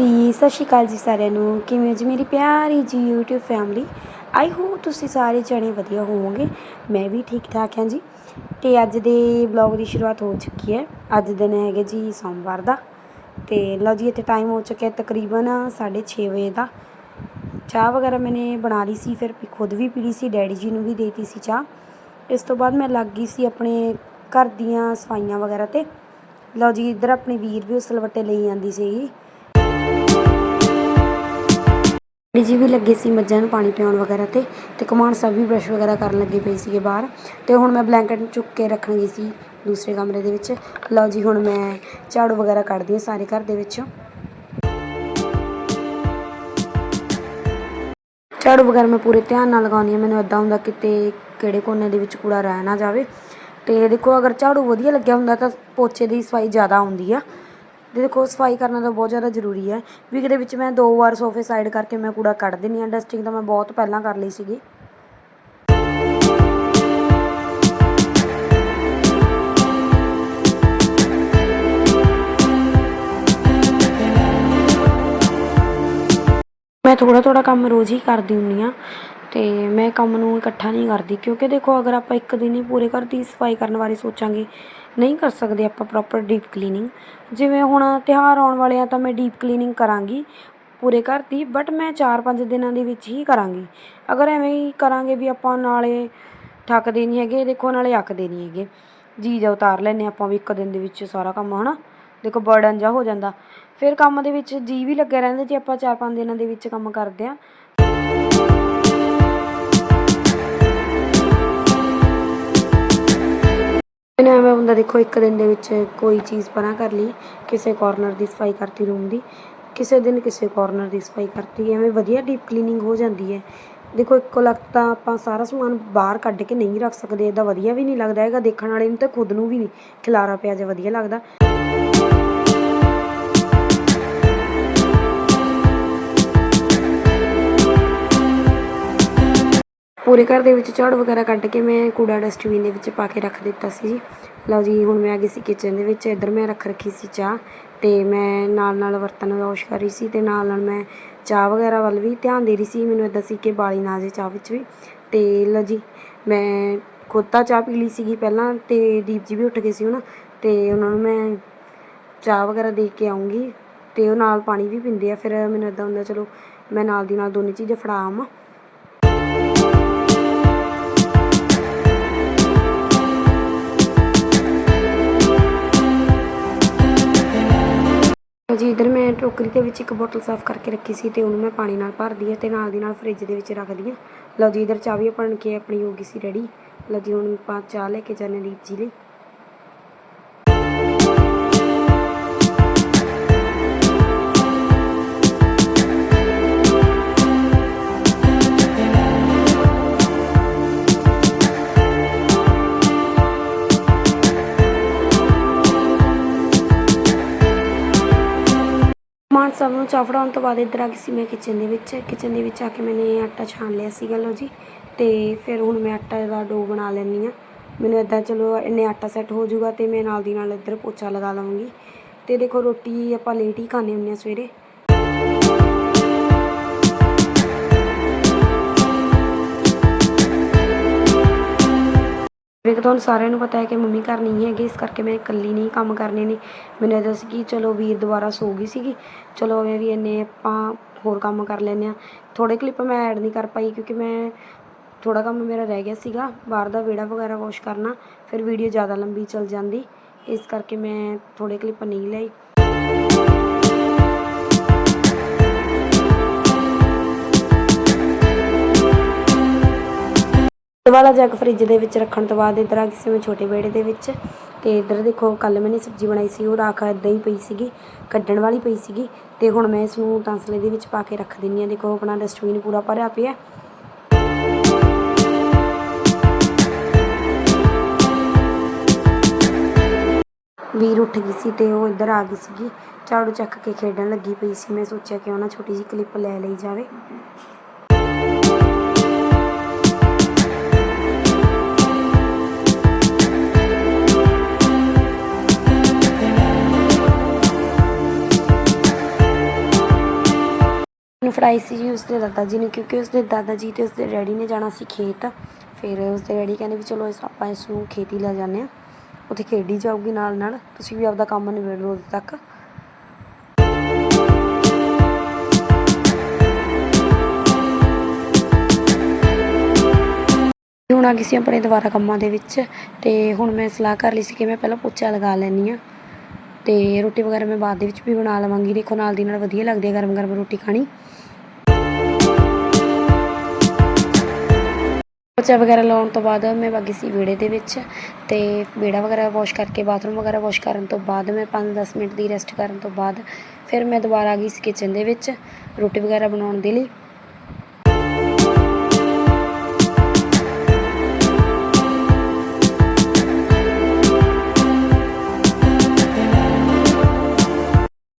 ਜੀ, ਸਤਿ ਸ਼੍ਰੀ ਅਕਾਲ ਜੀ ਸਾਰਿਆਂ ਨੂੰ। ਕਿਵੇਂ ਜੀ? ਮੇਰੀ ਪਿਆਰੀ ਜੀ YouTube ਫੈਮਿਲੀ ਆਈ ਹੋਪ ਤੁਸੀਂ ਸਾਰੇ ਜਣੇ ਵਧੀਆ ਹੋਵੋਗੇ। ਮੈਂ ਵੀ ਠੀਕ ਠਾਕ ਹਾਂ ਜੀ। ਤੇ ਅੱਜ ਦੇ ਵਲੌਗ ਦੀ ਸ਼ੁਰੂਆਤ ਹੋ ਚੁੱਕੀ ਹੈ। ਅੱਜ ਦਿਨ ਹੈਗੇ ਜੀ ਸੋਮਵਾਰ ਦਾ। ਤੇ ਲਓ ਜੀ, ਇੱਥੇ ਟਾਈਮ ਹੋ ਚੁੱਕਿਆ ਤਕਰੀਬਨ 6:30 ਵਜੇ ਦਾ। ਚਾਹ ਵਗੈਰਾ ਮੈਨੇ ਬਣਾ ਲਈ ਸੀ, ਫਿਰ ਖੁਦ ਵੀ ਪੀ ਲਈ ਸੀ, ਡੈਡੀ ਜੀ ਨੂੰ ਵੀ ਦੇਤੀ ਸੀ ਚਾਹ। ਇਸ ਤੋਂ ਬਾਅਦ ਮੈਂ ਲੱਗ ਗਈ ਸੀ ਆਪਣੇ ਘਰ ਦੀਆਂ ਸਫਾਈਆਂ ਵਗੈਰਾ ਤੇ। ਲਓ ਜੀ, ਇੱਧਰ ਆਪਣੇ ਵੀਰ ਵੀ ਉਸ ਲਵੱਟੇ ਲਈ ਜਾਂਦੀ ਸੀਗੀ। ਡੈਡੀ ਜੀ ਵੀ ਲੱਗੇ ਸੀ ਮੱਝਾਂ ਨੂੰ ਪਾਣੀ ਪਿਆਉਣ ਵਗੈਰਾ ਤੇ ਤੇ ਕਮਾਨ ਸਾਹਿਬ ਵੀ ਬ੍ਰਸ਼ ਵਗੈਰਾ ਕਰਨ ਲੱਗੇ ਪਏ ਸੀਗੇ ਬਾਹਰ। ਤੇ ਹੁਣ ਮੈਂ ਬਲੈਂਕਟ ਚੁੱਕ ਕੇ ਰੱਖਣ ਗਈ ਸੀ ਦੂਸਰੇ ਕਮਰੇ ਦੇ ਵਿੱਚ। ਲਓ ਜੀ, ਹੁਣ ਮੈਂ ਝਾੜੂ ਵਗੈਰਾ ਕੱਢਦੀ ਹਾਂ ਸਾਰੇ ਘਰ ਦੇ ਵਿੱਚੋਂ। ਝਾੜੂ ਵਗੈਰਾ ਮੈਂ ਪੂਰੇ ਧਿਆਨ ਨਾਲ ਲਗਾਉਂਦੀ ਹਾਂ। ਮੈਨੂੰ ਇਦਾਂ ਹੁੰਦਾ ਕਿਤੇ ਕਿਹੜੇ ਕੋਨੇ ਦੇ ਵਿੱਚ ਕੂੜਾ ਰਹਿ ਨਾ ਜਾਵੇ। ਤੇ ਦੇਖੋ, ਅਗਰ ਝਾੜੂ ਵਧੀਆ ਲੱਗਿਆ ਹੁੰਦਾ ਤਾਂ ਪੋਚੇ ਦੀ ਸਫ਼ਾਈ ਜ਼ਿਆਦਾ ਆਉਂਦੀ ਆ। ਦੇਖੋ, ਸਫ਼ਾਈ ਕਰਨਾ ਤਾਂ ਬਹੁਤ ਜ਼ਿਆਦਾ ਜ਼ਰੂਰੀ ਹੈ। ਵੀਕ ਦੇ ਵਿੱਚ ਮੈਂ ਦੋ ਵਾਰ ਸੋਫੇ ਸਾਈਡ ਕਰਕੇ ਮੈਂ ਕੂੜਾ ਕੱਢ ਦਿੰਦੀ ਹਾਂ। ਡਸਟਿੰਗ ਤਾਂ ਮੈਂ ਬਹੁਤ ਪਹਿਲਾਂ ਕਰ ਲਈ ਸੀਗੀ। ਮੈਂ ਥੋੜਾ ਥੋੜਾ ਕੰਮ ਰੋਜ਼ ਹੀ ਕਰਦੀ ਹੁੰਨੀ ਆ ਅਤੇ ਮੈਂ ਕੰਮ ਨੂੰ ਇਕੱਠਾ ਨਹੀਂ ਕਰਦੀ, ਕਿਉਂਕਿ ਦੇਖੋ ਅਗਰ ਆਪਾਂ ਇੱਕ ਦਿਨ ਹੀ ਪੂਰੇ ਘਰ ਦੀ ਸਫ਼ਾਈ ਕਰਨ ਬਾਰੇ ਸੋਚਾਂਗੇ, ਨਹੀਂ ਕਰ ਸਕਦੇ ਆਪਾਂ ਪ੍ਰੋਪਰ ਡੀਪ ਕਲੀਨਿੰਗ ਜਿਵੇਂ ਹੁਣ ਤਿਉਹਾਰ ਆਉਣ ਵਾਲੇ ਆ ਤਾਂ ਮੈਂ ਡੀਪ ਕਲੀਨਿੰਗ ਕਰਾਂਗੀ ਪੂਰੇ ਘਰ ਦੀ ਬਟ ਮੈਂ 4-5 ਦਿਨਾਂ ਦੇ ਵਿੱਚ ਹੀ ਕਰਾਂਗੀ। ਅਗਰ ਐਵੇਂ ਹੀ ਕਰਾਂਗੇ ਵੀ ਆਪਾਂ ਨਾਲੇ ਥੱਕਦੇ ਨਹੀਂ ਹੈਗੇ, ਦੇਖੋ ਨਾਲੇ ਅੱਕਦੇ ਨਹੀਂ ਹੈਗੇ। ਜੀ ਜਾ ਉਤਾਰ ਲੈਨੇ ਆਪਾਂ ਵੀ ਇੱਕ ਦਿਨ ਦੇ ਵਿੱਚ ਸਾਰਾ ਕੰਮ, ਹਨਾ? ਦੇਖੋ ਬਰਡਨ ਜਾ ਹੋ ਜਾਂਦਾ। ਫਿਰ ਕੰਮ ਦੇ ਵਿੱਚ ਜੀ ਵੀ ਲੱਗਿਆ ਰਹਿੰਦਾ ਜੇ ਆਪਾਂ 4-5 ਦਿਨਾਂ ਦੇ ਵਿੱਚ ਕੰਮ ਕਰਦੇ ਆ ਮੈਨੂੰ ਐਵੇਂ ਹੁੰਦਾ, ਦੇਖੋ, ਇੱਕ ਦਿਨ ਦੇ ਵਿੱਚ ਕੋਈ ਚੀਜ਼ ਪਰਾਂ ਕਰ ਲਈ, ਕਿਸੇ ਕਾਰਨਰ ਦੀ ਸਫ਼ਾਈ ਕਰਤੀ ਰੂਮ ਦੀ, ਕਿਸੇ ਦਿਨ ਕਿਸੇ ਕਾਰਨਰ ਦੀ ਸਫ਼ਾਈ ਕਰਤੀ, ਐਵੇਂ ਵਧੀਆ ਡੀਪ ਕਲੀਨਿੰਗ ਹੋ ਜਾਂਦੀ ਹੈ। ਦੇਖੋ, ਇੱਕੋ ਲੱਖ ਤਾਂ ਆਪਾਂ ਸਾਰਾ ਸਮਾਨ ਬਾਹਰ ਕੱਢ ਕੇ ਨਹੀਂ ਰੱਖ ਸਕਦੇ ਇਹਦਾ ਵਧੀਆ ਵੀ ਨਹੀਂ ਲੱਗਦਾ ਹੈਗਾ, ਦੇਖਣ ਵਾਲੇ ਨੂੰ ਤਾਂ ਖੁਦ ਨੂੰ ਵੀ ਨਹੀਂ, ਖਿਲਾਰਾ ਪਿਆ ਜੇ ਵਧੀਆ ਲੱਗਦਾ। ਪੂਰੇ ਘਰ ਦੇ ਵਿੱਚ ਝਾੜੂ ਵਗੈਰਾ ਕੱਢ ਕੇ ਮੈਂ ਕੂੜਾ ਡਸਟਬਿਨ ਦੇ ਵਿੱਚ ਪਾ ਕੇ ਰੱਖ ਦਿੱਤਾ ਸੀ ਜੀ। ਲਓ ਜੀ, ਹੁਣ ਮੈਂ ਆ ਗਈ ਸੀ ਕਿਚਨ ਦੇ ਵਿੱਚ। ਇੱਧਰ ਮੈਂ ਰੱਖ ਰੱਖੀ ਸੀ ਚਾਹ ਤੇ ਮੈਂ ਨਾਲ ਨਾਲ ਬਰਤਨ ਵਾਸ਼ ਕਰ ਰਹੀ ਸੀ ਤੇ ਨਾਲ ਨਾਲ ਮੈਂ ਚਾਹ ਵਗੈਰਾ ਵੱਲ ਵੀ ਧਿਆਨ ਦੇ ਰਹੀ ਸੀ। ਮੈਨੂੰ ਇਦਾਂ ਸੀ ਕਿ ਬਾਲੀ ਨਾ ਜੇ ਚਾਹ ਵਿੱਚ ਵੀ। ਤੇ ਲਓ ਜੀ, ਮੈਂ ਖੁਦ ਤਾਂ ਚਾਹ ਪੀ ਲਈ ਸੀਗੀ ਪਹਿਲਾਂ ਤੇ ਦੀਪ ਜੀ ਵੀ ਉੱਠ ਗਏ ਸੀ ਹੁਣ ਤੇ ਉਹਨਾਂ ਨੂੰ ਮੈਂ ਚਾਹ ਵਗੈਰਾ ਦੇ ਕੇ ਆਉਂਗੀ ਤੇ ਉਹ ਨਾਲ ਪਾਣੀ ਵੀ ਪੀਂਦੇ ਆ। ਫਿਰ ਮੈਨੂੰ ਇਦਾਂ ਹੁੰਦਾ, ਚਲੋ ਮੈਂ ਨਾਲ ਦੀ ਨਾਲ ਦੋਨੇ ਚੀਜ਼ਾਂ ਫੜਾ ਆਵਾਂ। ਜੀ, ਇਧਰ ਮੈਂ ਟੋਕਰੀ ਦੇ ਵਿੱਚ ਇੱਕ ਬੋਤਲ ਸਾਫ਼ ਕਰਕੇ ਰੱਖੀ ਸੀ ਤੇ ਉਹਨੂੰ ਮੈਂ ਪਾਣੀ ਨਾਲ ਭਰਦੀ ਆ ਤੇ ਨਾਲ ਦੀ ਨਾਲ ਫ੍ਰਿਜ ਦੇ ਵਿੱਚ ਰੱਖਦੀ ਆ ਲਓ ਜੀ, ਇਧਰ ਚਾਹ ਵੀ ਬਣ ਕੇ ਆਪਣੀ ਹੋ ਗਈ ਸੀ ਰੈਡੀ ਲਓ ਜੀ, ਹੁਣ ਆਪਾਂ ਚਾਹ ਲੈ ਕੇ ਜਾਣੇ ਦੀਪ ਜੀ ਲਈ। ਮਾਨ ਸਾਹਿਬ ਨੂੰ ਚਾਹ ਫੜਾਉਣ ਤੋਂ ਬਾਅਦ ਇੱਧਰ ਆ ਗਈ ਸੀ ਮੈਂ ਕਿਚਨ ਦੇ ਵਿੱਚ। ਕਿਚਨ ਦੇ ਵਿੱਚ ਆ ਕੇ ਮੈਨੇ ਆਟਾ ਛਾਣ ਲਿਆ ਸੀਗਾ, ਲਓ ਜੀ। ਤੇ ਫਿਰ ਹੁਣ ਮੈਂ ਆਟਾ ਦਾ ਡੋ ਬਣਾ ਲੈਣੀ ਆ ਮੈਨੂੰ ਇਦਾਂ ਚਲੋ ਇੰਨੇ ਆਟਾ ਸੈੱਟ ਹੋ ਜਾਊਗਾ ਤੇ ਮੈਂ ਨਾਲ ਦੀ ਨਾਲ ਇੱਧਰ ਪੋਚਾ ਲਗਾ ਲਵਾਂਗੀ। ਤੇ ਦੇਖੋ ਰੋਟੀ ਆਪਾਂ ਲੇਟ ਹੀ ਖਾਣੇ ਹੁੰਦੇ ਆ ਸਵੇਰੇ। ਵੇਖ ਤੁਹਾਨੂੰ ਸਾਰਿਆਂ ਨੂੰ ਪਤਾ ਹੈ ਕਿ ਮੰਮੀ ਘਰ ਨਹੀਂ ਹੈਗੇ, ਇਸ ਕਰਕੇ ਮੈਂ ਇਕੱਲੀ ਨਹੀਂ, ਕੰਮ ਕਰਨੇ ਨੇ। ਮੈਨੂੰ ਇਹਦਾ ਸੀ ਕਿ ਚਲੋ ਵੀਰ ਦੁਬਾਰਾ ਸੋ ਗਈ ਸੀਗੀ। ਚਲੋ ਇਹ ਵੀ ਇੰਨੇ ਆਪਾਂ ਹੋਰ ਕੰਮ ਕਰ ਲੈਨੇ ਆ ਥੋੜੇ ਕਲਿੱਪ ਮੈਂ ਐਡ ਨਹੀਂ ਕਰ ਪਾਈ ਕਿਉਂਕਿ ਮੈਂ ਥੋੜਾ ਕੰਮ ਮੇਰਾ ਰਹਿ ਗਿਆ ਸੀਗਾ। ਬਾਹਰ ਦਾ ਵਿਹੜਾ ਵਗੈਰਾ ਵਾਸ਼ ਕਰਨਾ, ਫਿਰ ਵੀਡੀਓ ਜ਼ਿਆਦਾ ਲੰਬੀ ਚੱਲ ਜਾਂਦੀ। ਇਸ ਕਰਕੇ ਮੈਂ ਥੋੜੇ ਕਲਿੱਪ ਨਹੀਂ ਲਈ ਇਹ ਵਾਲਾ ਜੱਗ ਫ੍ਰਿਜ ਦੇ ਵਿੱਚ ਰੱਖਣ ਤੋਂ ਬਾਅਦ ਇਧਰ ਆ ਗਈ ਸੀ ਮੈਂ ਛੋਟੇ ਬੇੜੇ ਦੇ ਵਿੱਚ ਤੇ ਇਧਰ ਦੇਖੋ ਕੱਲ ਮੈਨੇ ਸਬਜ਼ੀ ਬਣਾਈ ਸੀ, ਉਹ ਰਾਖ ਇਦਾਂ ਹੀ ਪਈ ਸੀਗੀ, ਕੱਢਣ ਵਾਲੀ ਪਈ ਸੀਗੀ ਤੇ ਹੁਣ ਮੈਂ ਇਸ ਨੂੰ ਤੰਸਲੇ ਦੇ ਵਿੱਚ ਪਾ ਕੇ ਰੱਖ ਦਿੰਨੀ ਆ ਦੇਖੋ ਆਪਣਾ ਡਸਟਬਿਨ ਪੂਰਾ ਭਰਿਆ ਪਿਆ। ਵੀਰ ਉੱਠ ਗਈ ਸੀ ਤੇ ਉਹ ਇੱਧਰ ਆ ਗਈ ਸੀਗੀ। ਝਾੜੂ ਚੱਕ ਕੇ ਖੇਡਣ ਲੱਗੀ ਪਈ ਸੀ। ਮੈਂ ਸੋਚਿਆ ਕਿ ਉਹਨਾਂ ਛੋਟੀ ਜਿਹੀ ਕਲਿੱਪ ਲੈ ਲਈ ਜਾਵੇ। ਮੈਨੂੰ ਫੜਾਈ ਸੀ ਜੀ ਉਸਦੇ ਦਾਦਾ ਜੀ ਨੇ, ਕਿਉਂਕਿ ਉਸਦੇ ਦਾਦਾ ਜੀ ਤੇ ਉਸਦੇ ਡੈਡੀ ਨੇ ਜਾਣਾ ਸੀ ਖੇਤ। ਫਿਰ ਉਸਦੇ ਡੈਡੀ ਕਹਿੰਦੇ ਵੀ ਚਲੋ ਇਸ ਆਪਾਂ ਇਸ ਨੂੰ ਖੇਤ ਲੈ ਜਾਂਦੇ ਹਾਂ। ਉੱਥੇ ਖੇਡੀ ਜਾਊਗੀ ਨਾਲ ਨਾਲ। ਤੁਸੀਂ ਵੀ ਆਪਦਾ ਕੰਮ ਨਿਬੇੜ ਲਓ ਉਦੋਂ ਤੱਕ। ਹੁਣ ਆ ਗਈ ਸੀ ਆਪਣੇ ਦੁਬਾਰਾ ਕੰਮਾਂ ਦੇ ਵਿੱਚ ਤੇ ਹੁਣ ਮੈਂ ਸਲਾਹ ਕਰ ਲਈ ਸੀ ਕਿ ਮੈਂ ਪਹਿਲਾਂ ਪੋਚਾ ਲਗਾ ਲੈਣੀ ਆ ਤੇ ਰੋਟੀ ਵਗੈਰਾ ਮੈਂ ਬਾਅਦ ਦੇ ਵਿੱਚ ਵੀ ਬਣਾ ਲਵਾਂਗੀ। ਦੇਖੋ ਨਾਲ ਦੀ ਨਾਲ ਵਧੀਆ ਲੱਗਦੀ ਹੈ ਗਰਮ ਗਰਮ ਰੋਟੀ ਖਾਣੀ। ਪੋਚਾ ਵਗੈਰਾ ਲਾਉਣ ਤੋਂ ਬਾਅਦ ਮੈਂ ਵਗੀ ਸੀ ਵਿਹੜੇ ਦੇ ਵਿੱਚ ਤੇ ਵਿਹੜਾ ਵਗੈਰਾ ਵਾਸ਼ ਕਰਕੇ ਬਾਥਰੂਮ ਵਗੈਰਾ ਵਾਸ਼ ਕਰਨ ਤੋਂ ਬਾਅਦ ਮੈਂ 5-10 ਮਿੰਟ ਦੀ ਰੈਸਟ ਕਰਨ ਤੋਂ ਬਾਅਦ ਫਿਰ ਮੈਂ ਦੁਬਾਰਾ ਆ ਗਈ ਸੀ ਕਿਚਨ ਦੇ ਵਿੱਚ ਰੋਟੀ ਵਗੈਰਾ ਬਣਾਉਣ ਦੇ ਲਈ।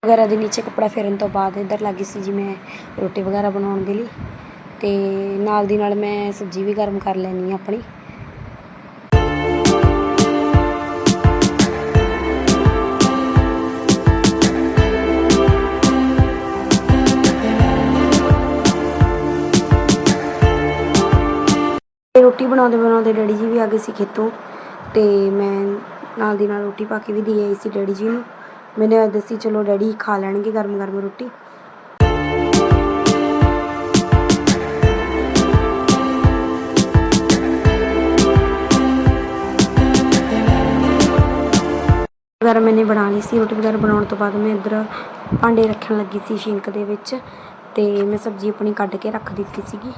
ਵਗੈਰਾ ਦੇ ਨੀਚੇ ਕੱਪੜਾ ਫੇਰਨ ਤੋਂ ਬਾਅਦ ਇੱਧਰ ਲੱਗੀ ਸੀ ਜੀ ਮੈਂ ਰੋਟੀ ਵਗੈਰਾ ਬਣਾਉਣ ਦੇ ਲਈ। ਤੇ ਨਾਲ ਦੀ ਨਾਲ ਮੈਂ ਸਬਜ਼ੀ ਵੀ ਗਰਮ ਕਰ ਲੈਣੀ ਆ ਆਪਣੀ। ਰੋਟੀ ਬਣਾਉਂਦੇ ਬਣਾਉਂਦੇ ਡੈਡੀ ਜੀ ਵੀ ਆ ਗਏ ਸੀ ਖੇਤੋਂ ਤੇ ਮੈਂ ਨਾਲ ਦੀ ਨਾਲ ਰੋਟੀ ਪਾ ਕੇ ਵੀ ਦੇ ਆਈ ਸੀ ਡੈਡੀ ਜੀ ਨੂੰ। ਮੈंने ਦੱਸੀ, ਚਲੋ ਡੈਡੀ ਖਾ ਲੈਣਗੇ ਗਰਮ ਗਰਮ ਰੋਟੀ। ਵਗੈਰਾ ਮੈंने ਬਣਾ ਲਈ ਸੀ, ਰੋਟੀ ਵਗੈਰਾ ਬਣਾਉਣ ਤੋਂ ਬਾਅਦ ਮੈਂ ਇੱਧਰ ਭਾਂਡੇ ਰੱਖਣ ਲੱਗੀ ਸੀ ਸ਼ਿੰਕ ਦੇ ਵਿੱਚ ਤੇ ਮੈਂ ਸਬਜ਼ੀ ਆਪਣੀ ਕੱਢ ਕੇ ਰੱਖ ਦਿੱਤੀ ਸੀਗੀ।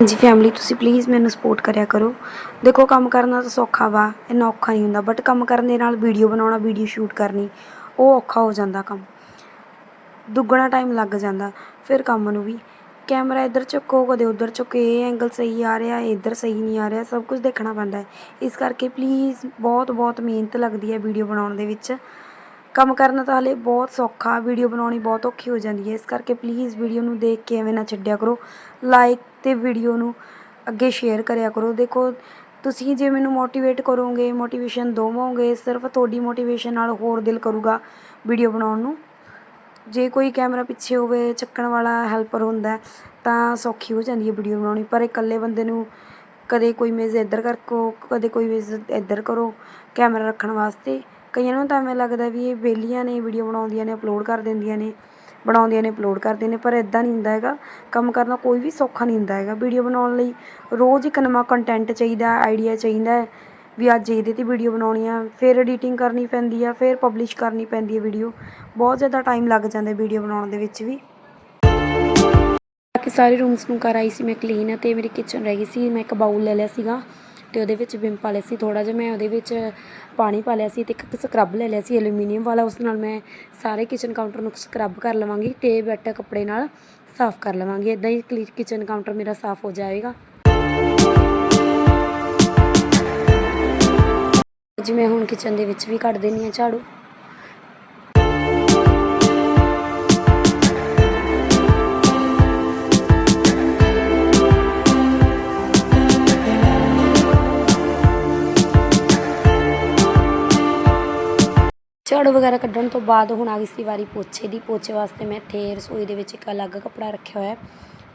ਜੀ ਫੈਮਿਲੀ ਤੁਸੀਂ ਪਲੀਜ਼ ਮੈਨੂੰ ਸਪੋਰਟ ਕਰਿਆ ਕਰੋ। ਦੇਖੋ ਕੰਮ ਕਰਨਾ ਤਾਂ ਸੌਖਾ ਵਾ, ਇੰਨਾ ਔਖਾ ਨਹੀਂ ਹੁੰਦਾ ਬਟ ਕੰਮ ਕਰਨ ਦੇ ਨਾਲ ਵੀਡੀਓ ਬਣਾਉਣਾ ਵੀਡੀਓ ਸ਼ੂਟ ਕਰਨੀ ਉਹ ਔਖਾ ਹੋ ਜਾਂਦਾ ਕੰਮ। ਦੁੱਗਣਾ ਟਾਈਮ ਲੱਗ ਜਾਂਦਾ। ਫਿਰ ਕੰਮ ਨੂੰ ਵੀ। ਕੈਮਰਾ ਇੱਧਰ ਚੁੱਕੋ, ਕਦੇ ਉੱਧਰ ਚੁੱਕੋ। ਇਹ ਐਂਗਲ ਸਹੀ ਆ ਰਿਹਾ ਇੱਧਰ ਸਹੀ ਨਹੀਂ ਆ ਰਿਹਾ। ਸਭ ਕੁਝ ਦੇਖਣਾ ਪੈਂਦਾ ਹੈ। ਇਸ ਕਰਕੇ ਪਲੀਜ਼ ਬਹੁਤ ਬਹੁਤ ਮਿਹਨਤ ਲੱਗਦੀ ਹੈ ਵੀਡੀਓ ਬਣਾਉਣ ਦੇ ਵਿੱਚ। ਕੰਮ ਕਰਨਾ ਤਾਂ ਹਲੇ ਬਹੁਤ ਸੌਖਾ ਵੀਡੀਓ ਬਣਾਉਣੀ ਬਹੁਤ ਔਖੀ ਹੋ ਜਾਂਦੀ ਹੈ। ਇਸ ਕਰਕੇ ਪਲੀਜ਼ ਵੀਡੀਓ ਨੂੰ ਦੇਖ ਕੇ ਐਵੇਂ ਨਾ ਛੱਡਿਆ ਕਰੋ। ਲਾਈਕ ਤੇ ਵੀਡੀਓ ਨੂੰ ਅੱਗੇ ਸ਼ੇਅਰ ਕਰਿਆ ਕਰੋ। ਦੇਖੋ ਤੁਸੀਂ ਜੇ ਮੈਨੂੰ ਮੋਟੀਵੇਟ ਕਰੋਗੇ ਮੋਟੀਵੇਸ਼ਨ ਦਵੋਗੇ, ਸਿਰਫ ਤੁਹਾਡੀ ਮੋਟੀਵੇਸ਼ਨ ਨਾਲ ਹੋਰ ਦਿਲ ਕਰੂਗਾ ਵੀਡੀਓ ਬਣਾਉਣ ਨੂੰ। ਜੇ ਕੋਈ ਕੈਮਰਾ ਪਿੱਛੇ ਹੋਵੇ, ਚੱਕਣ ਵਾਲਾ ਹੈਲਪਰ ਹੁੰਦਾ, ਤਾਂ ਸੌਖੀ ਹੋ ਜਾਂਦੀ ਹੈ ਵੀਡੀਓ ਬਣਾਉਣੀ। ਪਰ ਇਕੱਲੇ ਬੰਦੇ ਨੂੰ ਕਦੇ ਕੋਈ ਮੇਜ਼ ਇੱਧਰ ਕਰਕੋ, ਕਦੇ ਕੋਈ ਮੇਜ਼ ਇੱਧਰ ਕਰੋ ਕੈਮਰਾ ਰੱਖਣ ਵਾਸਤੇ। ਕਈਆਂ ਨੂੰ ਤਾਂ ਐਵੇਂ ਲੱਗਦਾ ਵੀ ਇਹ ਵਿਹਲੀਆਂ ਨੇ ਵੀਡੀਓ ਬਣਾਉਂਦੀਆਂ ਨੇ ਅਪਲੋਡ ਕਰ ਦਿੰਦੀਆਂ ਨੇ। ਬਣਾਉਂਦੀਆਂ ਨੇ ਅਪਲੋਡ ਕਰਦੀਆਂ ਨੇ, ਪਰ ਇਦਾਂ ਨਹੀਂ ਹੁੰਦਾ ਹੈਗਾ। ਕੰਮ ਕਰਨਾ ਕੋਈ ਵੀ ਸੌਖਾ ਨਹੀਂ ਹੁੰਦਾ ਹੈਗਾ। ਵੀਡੀਓ ਬਣਾਉਣ ਲਈ ਰੋਜ਼ ਇੱਕ ਨਵਾਂ ਕੰਟੈਂਟ ਚਾਹੀਦਾ ਆਈਡੀਆ ਚਾਹੀਦਾ ਵੀ ਅੱਜ ਇਹਦੇ ਤੇ ਵੀਡੀਓ ਬਣਾਉਣੀ ਆ, ਫਿਰ ਐਡੀਟਿੰਗ ਕਰਨੀ ਪੈਂਦੀ ਆ, ਫਿਰ ਪਬਲਿਸ਼ ਕਰਨੀ ਪੈਂਦੀ ਹੈ ਵੀਡੀਓ। ਬਹੁਤ ਜ਼ਿਆਦਾ ਟਾਈਮ ਲੱਗ ਜਾਂਦਾ ਵੀਡੀਓ ਬਣਾਉਣ ਦੇ ਵਿੱਚ ਵੀ। ਬਾਕੀ ਸਾਰੇ ਰੂਮਸ ਨੂੰ ਕਰ ਆਈ ਸੀ, ਮੈਂ ਕਲੀਨ ਤੇ ਮੇਰੀ ਕਿਚਨ ਰਹਿ ਗਈ ਸੀ, ਮੈਂ ਇੱਕ ਬਾਊਲ ਲੈ ਲਿਆ ਸੀਗਾ। ਤੇ ਉਹਦੇ ਵਿੱਚ ਵਿਮ ਪਾ ਲਿਆ ਸੀ ਥੋੜਾ ਜਿਹਾ ਮੈਂ ਉਹਦੇ ਵਿੱਚ ਪਾਣੀ ਪਾ ਲਿਆ ਸੀ ਤੇ ਇੱਕ ਸਕਰਬ ਲੈ ਲਿਆ ਸੀ ਐਲੂਮੀਨੀਅਮ ਵਾਲਾ, ਉਸ ਨਾਲ ਮੈਂ ਸਾਰੇ ਕਿਚਨ ਕਾਊਂਟਰ ਨੂੰ ਸਕਰਬ ਕਰ ਲਵਾਂਗੀ, ਤੇ ਬੈਟਾ ਕੱਪੜੇ ਨਾਲ ਸਾਫ਼ ਕਰ ਲਵਾਂਗੀ ਇਦਾਂ ਹੀ ਕਿਚਨ ਕਾਊਂਟਰ ਮੇਰਾ ਸਾਫ਼ ਹੋ ਜਾਏਗਾ ਜਿਵੇਂ ਹੁਣ ਕਿਚਨ ਦੇ ਵਿੱਚ ਵੀ ਕੱਢ ਦੇਣੀ ਆ ਝਾੜੂ। ਝਾੜੂ ਵਗੈਰਾ ਕੱਢਣ ਤੋਂ ਬਾਅਦ ਹੁਣ ਆ ਗਈ ਸੀ ਵਾਰੀ ਪੋਚੇ ਦੀ। ਪੋਚੇ ਵਾਸਤੇ ਮੈਂ ਇੱਥੇ ਰਸੋਈ ਦੇ ਵਿੱਚ ਇੱਕ ਅਲੱਗ ਕੱਪੜਾ ਰੱਖਿਆ ਹੋਇਆ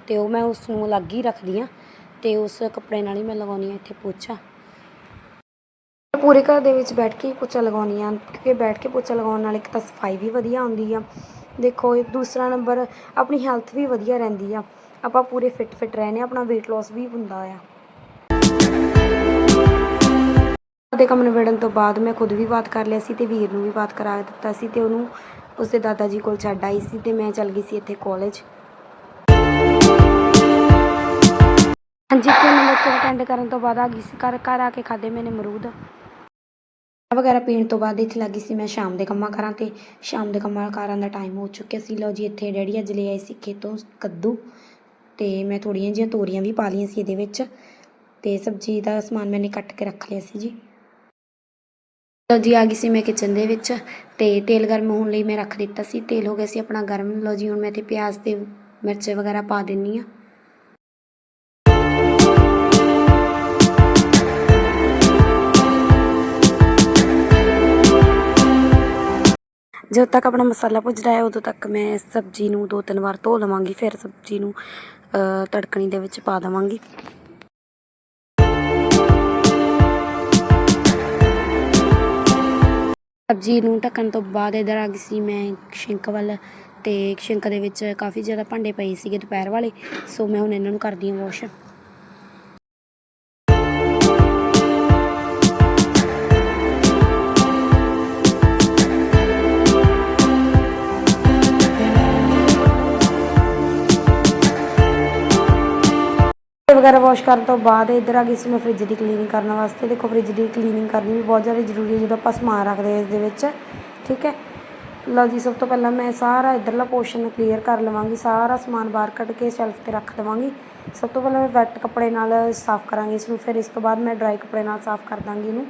ਤੇ ਉਹ ਮੈਂ ਉਸ ਨੂੰ ਅਲੱਗ ਹੀ ਰੱਖਦੀ ਆ ਤੇ ਉਸ ਕੱਪੜੇ ਨਾਲ ਹੀ ਮੈਂ ਲਗਾਉਣੀ ਆ ਇੱਥੇ ਪੋਚਾ। ਪੂਰੇ ਘਰ ਦੇ ਵਿੱਚ ਬੈਠ ਕੇ ਪੋਚਾ ਲਗਾਉਣੀ ਆ ਕਿਉਂਕਿ ਬੈਠ ਕੇ ਪੋਚਾ ਲਗਾਉਣ ਨਾਲ ਇੱਕ ਤਾਂ ਸਫ਼ਾਈ ਵੀ ਵਧੀਆ ਆਉਂਦੀ ਆ। ਦੇਖੋ ਦੂਸਰਾ ਨੰਬਰ, ਆਪਣੀ ਹੈਲਥ ਵੀ ਵਧੀਆ ਰਹਿੰਦੀ ਆ। ਆਪਾਂ ਪੂਰੇ ਫਿੱਟ ਫਿੱਟ ਰਹਿੰਦੇ ਆ ਆਪਣਾ weight loss ਵੀ ਹੁੰਦਾ ਆ। ਦੇ ਕੰਮ ਨਿਬੜਨ ਤੋਂ ਬਾਅਦ ਮੈਂ ਖੁਦ ਵੀ ਬਾਤ ਕਰ ਲਿਆ ਸੀ ਤੇ ਵੀਰ ਨੂੰ ਵੀ ਬਾਤ ਕਰਾ ਦਿੱਤਾ ਸੀ ਤੇ ਉਹਨੂੰ ਉਸਦੇ ਦਾਦਾ ਜੀ ਕੋਲ ਛੱਡ ਆਈ ਸੀ ਤੇ ਮੈਂ ਚੱਲ ਗਈ ਸੀ ਇੱਥੇ ਕਾਲਜ ਹਾਂਜੀ, ਫਿਰ ਮੈਂ ਲੈਕਚਰ ਅਟੈਂਡ ਕਰਨ ਤੋਂ ਬਾਅਦ ਆ ਗਈ ਸੀ, ਘਰ ਘਰ ਆ ਕੇ ਖਾਦੇ ਮੈਨੇ ਮਰੂਦ ਵਗੈਰਾ ਪੀਣ ਤੋਂ ਬਾਅਦ ਇੱਥੇ ਲੱਗੀ ਸੀ ਮੈਂ ਸ਼ਾਮ ਦੇ ਕੰਮਾਂ ਕਰਾਂ ਤੇ। ਸ਼ਾਮ ਦੇ ਕੰਮਾਂ ਕਾਰਾਂ ਦਾ ਟਾਈਮ ਹੋ ਚੁੱਕਿਆ ਸੀ। ਲਓ ਜੀ, ਇੱਥੇ ਡੈਡੀ ਅੱਜ ਲੈ ਆਏ ਸੀ ਖੇਤੋਂ ਕੱਦੂ ਤੇ ਮੈਂ ਥੋੜੀਆਂ ਜਿਹੀਆਂ ਤੋਰੀਆਂ ਵੀ ਪਾ ਲਈਆਂ ਸੀ ਇਹਦੇ ਵਿੱਚ ਤੇ ਸਬਜ਼ੀ ਦਾ ਸਮਾਨ ਮੈਨੇ ਕੱਟ ਕੇ ਰੱਖ ਲਿਆ ਸੀ ਜੀ। ਲੋ ਜੀ ਆ ਗਈ ਸੀ ਮੈਂ ਕਿਚਨ ਦੇ ਵਿੱਚ ਤੇ ਤੇਲ ਗਰਮ ਹੋਣ ਲਈ ਮੈਂ ਰੱਖ ਦਿੱਤਾ ਸੀ। ਤੇਲ ਹੋ ਗਿਆ ਸੀ ਆਪਣਾ ਗਰਮ। ਲੋ ਜੀ, ਹੁਣ ਮੈਂ ਤੇ ਪਿਆਜ਼ ਤੇ ਮਿਰਚ ਵਗੈਰਾ ਪਾ ਦਿੰਨੀ ਆ ਜਦੋਂ ਤੱਕ ਆਪਣਾ ਮਸਾਲਾ ਭੁੱਜ ਰਿਹਾ ਹੈ, ਉਦੋਂ ਤੱਕ ਮੈਂ ਸਬਜ਼ੀ ਨੂੰ ਦੋ ਤਿੰਨ ਵਾਰ ਧੋ ਲਵਾਂਗੀ, ਫਿਰ ਸਬਜ਼ੀ ਨੂੰ ਤੜਕਣੀ ਦੇ ਵਿੱਚ ਪਾ ਦਵਾਂਗੀ। ਸਬਜ਼ੀ ਨੂੰ ਢੱਕਣ ਤੋਂ ਬਾਅਦ ਇਧਰ ਆ ਗਈ ਸੀ, ਮੈਂ ਸ਼ਿੰਕ ਵੱਲ ਤੇ ਸ਼ਿੰਕ ਦੇ ਵਿੱਚ ਕਾਫੀ ਜ਼ਿਆਦਾ ਭਾਂਡੇ ਪਏ ਸੀਗੇ ਦੁਪਹਿਰ ਵਾਲੇ, ਸੋ ਮੈਂ ਹੁਣ ਇਹਨਾਂ ਨੂੰ ਕਰਦੀ ਹਾਂ ਵਾਸ਼। ਵਗੈਰਾ ਵਾਸ਼ ਕਰਨ ਤੋਂ ਬਾਅਦ ਇੱਧਰ ਆ ਗਈ ਸੀ ਮੈਂ ਫ੍ਰਿਜ ਦੀ ਕਲੀਨਿੰਗ ਕਰਨ ਵਾਸਤੇ। ਦੇਖੋ ਫ੍ਰਿਜ ਦੀ ਕਲੀਨਿੰਗ ਕਰਨੀ ਵੀ ਬਹੁਤ ਜ਼ਿਆਦਾ ਜ਼ਰੂਰੀ ਹੈ, ਜਦੋਂ ਆਪਾਂ ਸਮਾਨ ਰੱਖਦੇ ਹਾਂ ਇਸ ਦੇ ਵਿੱਚ, ਠੀਕ ਹੈ? ਲਓ ਜੀ, ਸਭ ਤੋਂ ਪਹਿਲਾਂ ਮੈਂ ਸਾਰਾ ਇੱਧਰਲਾ ਪੋਰਸ਼ਨ ਕਲੀਅਰ ਕਰ ਲਵਾਂਗੀ, ਸਾਰਾ ਸਮਾਨ ਬਾਹਰ ਕੱਢ ਕੇ ਸ਼ੈਲਫ ਤੇ ਰੱਖ ਦੇਵਾਂਗੀ। ਸਭ ਤੋਂ ਪਹਿਲਾਂ ਮੈਂ ਵੈਟ ਕੱਪੜੇ ਨਾਲ ਸਾਫ਼ ਕਰਾਂਗੀ ਇਸ ਨੂੰ, ਫਿਰ ਇਸ ਤੋਂ ਬਾਅਦ ਮੈਂ ਡਰਾਈ ਕੱਪੜੇ ਨਾਲ ਸਾਫ਼ ਕਰ ਦਾਂਗੀ ਇਹਨੂੰ।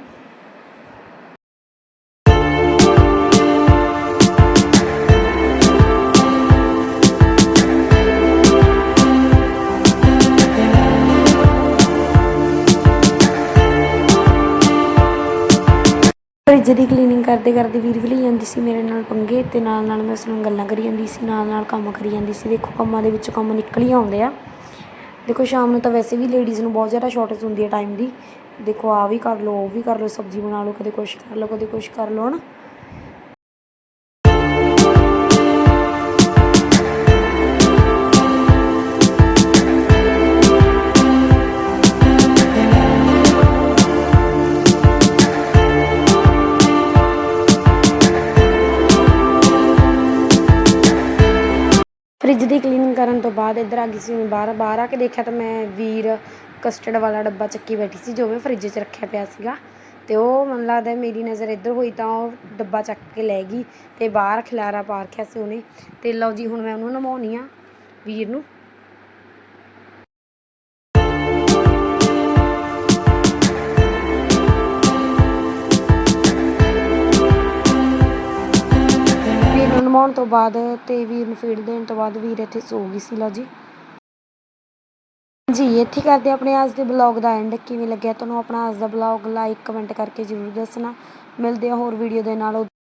ਫ੍ਰਿਜ ਦੀ ਕਲੀਨਿੰਗ ਕਰਦੇ ਕਰਦੇ ਵੀਰ ਵੀ ਲਈ ਜਾਂਦੀ ਸੀ ਮੇਰੇ ਨਾਲ ਪੰਗੇ ਤੇ ਨਾਲ ਨਾਲ ਮੈਂ ਉਸ ਨਾਲ ਗੱਲਾਂ ਕਰੀ ਜਾਂਦੀ ਸੀ, ਨਾਲ ਨਾਲ ਕੰਮ ਕਰੀ ਜਾਂਦੀ ਸੀ। ਦੇਖੋ ਕੰਮਾਂ ਦੇ ਵਿੱਚ ਕੰਮ ਨਿਕਲ ਹੀ ਆਉਂਦੇ ਆ। ਦੇਖੋ ਸ਼ਾਮ ਨੂੰ ਤਾਂ ਵੈਸੇ ਵੀ ਲੇਡੀਜ਼ ਨੂੰ ਬਹੁਤ ਜ਼ਿਆਦਾ ਸ਼ਾਰਟੇਜ ਹੁੰਦੀ ਹੈ ਟਾਈਮ ਦੀ। ਦੇਖੋ ਆ ਵੀ ਕਰ ਲਓ, ਉਹ ਵੀ ਕਰ ਲਓ, ਸਬਜ਼ੀ ਬਣਾ ਲਓ, ਕਦੇ ਕੁਛ ਕਰ ਲਓ, ਕਦੇ ਕੁਛ ਕਰ ਲਓ ਨਾ ਫ੍ਰਿਜ ਦੀ ਕਲੀਨਿੰਗ ਕਰਨ ਤੋਂ ਬਾਅਦ ਇੱਧਰ ਆ ਗਈ ਸੀ ਮੈਂ ਬਾਹਰ ਬਾਹਰ ਆ ਕੇ ਦੇਖਿਆ ਤਾਂ ਮੈਂ ਵੀਰ ਕਸਟਰਡ ਵਾਲਾ ਡੱਬਾ ਚੱਕੀ ਬੈਠੀ ਸੀ ਜੋ ਮੈਂ ਫਰਿੱਜ 'ਚ ਰੱਖਿਆ ਪਿਆ ਸੀਗਾ। ਤੇ ਉਹ ਮੈਨੂੰ ਲੱਗਦਾ ਮੇਰੀ ਨਜ਼ਰ ਇੱਧਰ ਹੋਈ ਤਾਂ ਉਹ ਡੱਬਾ ਚੱਕ ਕੇ ਲੈ ਗਈ ਤੇ ਬਾਹਰ ਖਿਲਾਰਾ ਪਾ ਰੱਖਿਆ ਸੀ ਉਹਨੇ। ਤੇ ਲਓ ਜੀ, ਹੁਣ ਮੈਂ ਉਹਨੂੰ ਨਮਾਉਣੀ ਆ ਵੀਰ ਨੂੰ। ਬਾਅਦ ਤੇ ਵੀਰ ਨੂੰ ਫੀਡ ਦੇਣ ਤੋਂ ਬਾਅਦ ਵੀਰ ਇੱਥੇ ਸੋ ਗਈ ਸੀ, ਲਓ ਜੀ। ਜੀ ਇੱਥੇ ਕਰਦੇ ਆਪਣੇ ਅੱਜ ਦੇ ਬਲੌਗ ਦਾ ਐਂਡ ਕਿਵੇਂ ਲੱਗਿਆ ਤੁਹਾਨੂੰ ਆਪਣਾ ਅੱਜ ਦਾ ਬਲੌਗ ਲਾਈਕ ਕਮੈਂਟ ਕਰਕੇ ਜ਼ਰੂਰ ਦੱਸਣਾ। ਮਿਲਦੇ ਆ ਹੋਰ ਵੀਡੀਓ ਦੇ ਨਾਲ।